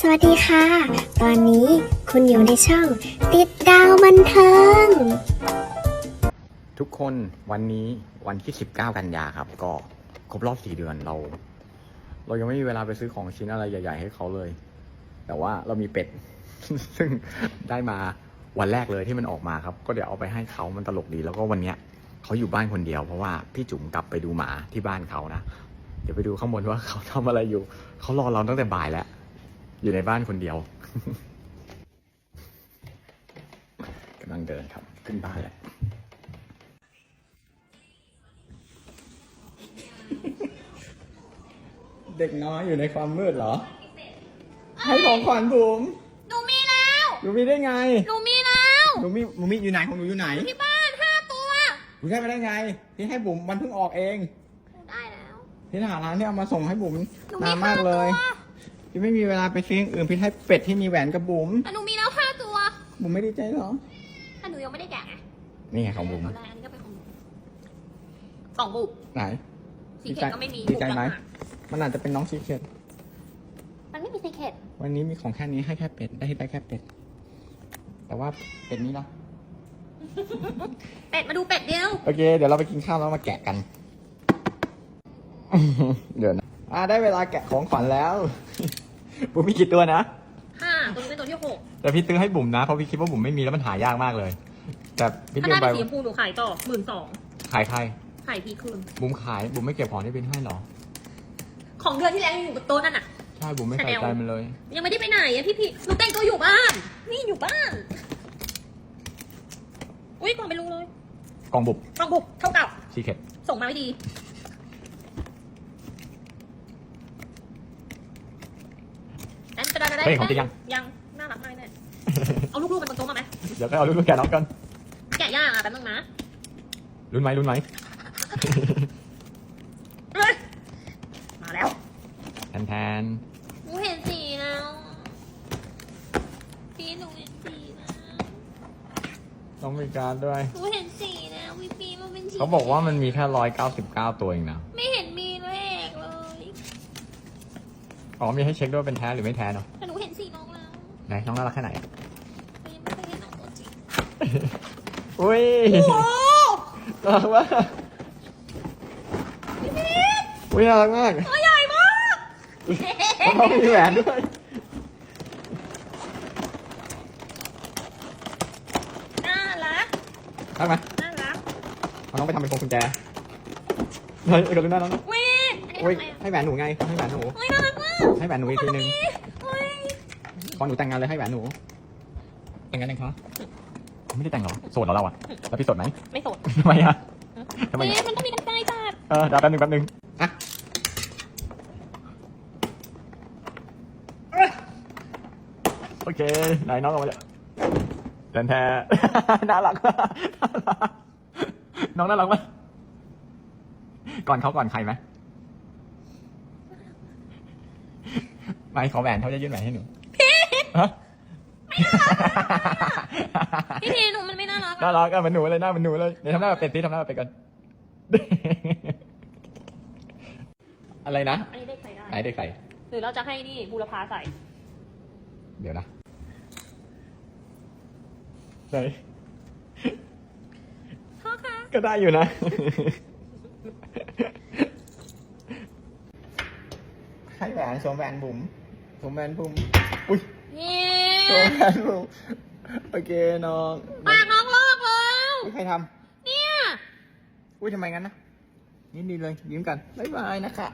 สวัสดีค่ะ ตอนนี้คุณอยู่ในช่อง ติดดาวบันเทิง ทุกคนวันนี้วันที่ 19 กันยาครับ ก็ครบรอบ 4 เดือนเรา เรายังไม่มีเวลาไปซื้อของชิ้นอะไรใหญ่ ๆ ให้เขาเลย แต่ว่าเรามีเป็ด ซึ่งได้มาวันแรกเลยที่มันออกมาครับ ก็เดี๋ยวเอาไปให้เขามันตลกดี แล้วก็วันเนี้ยเขาอยู่บ้านคนเดียวเพราะว่าพี่จุ๋มกลับไปดูหมาที่บ้านเขานะเดี๋ยวไปดูข้างบนว่าเขาทำอะไรอยู่ เขารอเราตั้งแต่บ่ายแล้ว อยู่ในบ้านคนเดียวกำลังเดินครับ ขึ้นบ้านแล้วเด็กน้อยอยู่ในความมืดเหรอ ให้ของขวัญบุ๋มหนูมีแล้วหนูมีได้ไงหนูมีแล้วหนูมีหนูมีอยู่ไหนของหนูอยู่ไหนที่บ้านห้าตัวหนูได้มาได้ไง พี่ให้บุ๋มมันเพิ่งออกเองได้แล้ว พี่หาร้านที่เอามาส่งให้บุ๋มหนูมีนานห้ามากเลยตัว พี่ไม่มีเวลาไปซื้ออย่างอื่นพี่ให้เป็ดที่มีแหวนกับบุ๋มแต่หนูมีแล้วห้าตัวบุ๋มไม่ดีใจเหรอแต่หนูยังไม่ได้แกะไงนี่ไงของบุ๋มตัวแรกอันนี้ก็เป็นของหนูสองบุกไหนสีเขตก็ไม่มีดีใจไหมบุกต่างากมันอาจจะเป็นน้องซีเคทมันไม่มีสีเขตวันนี้มีของแค่นี้ให้แค่เป็ดได้ได้แค่เป็ด แต่ว่าเป็ดนี้นะเป็ดมาดูเป็ดเดียว โอเค เดี๋ยวเราไปกินข้าวแล้วมาแกะกัน เดี๋ยวนะอ่าได้เวลาแกะของขวัญแล้ว บุ๋มมีกี่ตัวนะห้าตัวนี้เป็นตัวที่หกแต่พี่ซื้อให้บุ๋มนะเพราะพี่คิดว่าบุ๋มไม่มีแล้วมันหายากมากเลย แต่พี่ถ้าลืมได้ไปเป็นสีชมพูหนูขายต่อหมื่นสองขายใคร ขายพีคืน บุ๋มขายบุ๋มไม่เก็บของที่พี่ให้หรอของเดือนที่แล้วยังอยู่บนโต๊ะนั่นน่ะ ใช่บุ๋มไม่ใส่ Chanel ใจมันเลย ยังไม่ได้ไปไหนอะพี่พี่หนูแต่งตัวอยู่บ้าน นี่อยู่บ้าน อุ้ยกล่องไม่รู้เลยกองบุบกล่องบุกเท่าเก่าซีเคทส่งมาไม่ดี เฮ้ยของจริงยัง ยังน่ารักมากเลยเอาลูกๆมันบนโต๊ะมาไหมเดี๋ยวก็เอาลูกๆแกะน้องกันแกะยากอะแป๊บนึงนะรุ่นไหมรุ่นไหมเฮ้ยมาแล้วแทนแทนหนูเห็นสีแล้วพี่หนูเห็นสีแล้วต้องมีการดด้วยหนูเห็นสีแล้ววิปีมันเป็นสีเขาบอกว่ามันมีแค่ร้อยเก้าสิบเก้าตัวเองนะ ไม่เห็นมีเลขเลย อ๋อมีให้เช็คด้วยว่าเป็นแท้หรือไม่แท้เนาะแต่หนูเห็นสีน้องแล้วไหนน้องน่ารักแค่ไหนแต่ยังไม่เคยเห็นน้องตัวจริงอุ้ยโอ้น่ารักมากพี่พีทอุ้ยน่ารักมากตัวใหญ่มากแล้วเขามีแหวนด้วยน่ารักรักไหมน่ารักเอาน้องไปทำเป็นพวงกุญแจเฮ้ยกับลูกน้าน้องวิอันอุ้ย นี้ทำไงให้แหวนหนูไงให้แหวนหนูเฮ้ยน่ารักมากให้แหวนหนูอีกทีนึงเฮ้ยก่อนหนูแต่งงานเลยให้แหวนหนูแต่งงานยังคะไม่ได้แต่งเหรอโสดเหรอเราอะแล้วพี่โสดไหมไม่โสดทำไมอะทำไมเอ๊ะอะมันต้องมีกันไกลจัดเออเดี๋ยวแป๊บนึงแป๊บนึงอะโอเคไหนน้องออกมาเลยแทนแท้ น่ารักมากน่ารักน้องน่ารักไหมก่อนเขาก่อนใครไหม ไม่ขอแหวนเขาจะยื่นแหวนให้หนูฮะพี่พีหนูมันไม่น่ารักน่าอะรักอะเหมือนหนูเลยหน้าเหมือนหนูเลยเดี๋ยวทำหน้าแบบเป็ดสิทำหน้าแบบเป็ดกันอะไรนะ อันนี้เด็กใส่ได้ ไหนเด็กใส่ หรือเราจะให้นี่บูรพาใส่ เดี๋ยวนะไหนพ่อคะ ก็ได้อยู่นะ ให้แหวนสวมแหวนบุ๋ม สวมแหวนบุ๋มอุ้ยนี่สวมแหวนบุ๋มโอเคน้องปากน้องลอกแล้วอุ๊ยใครทเนี่ยำอุ้ยทำไมงั้นนะนี่ดีเลยยิ้มกันบ๊ายบายนะคะ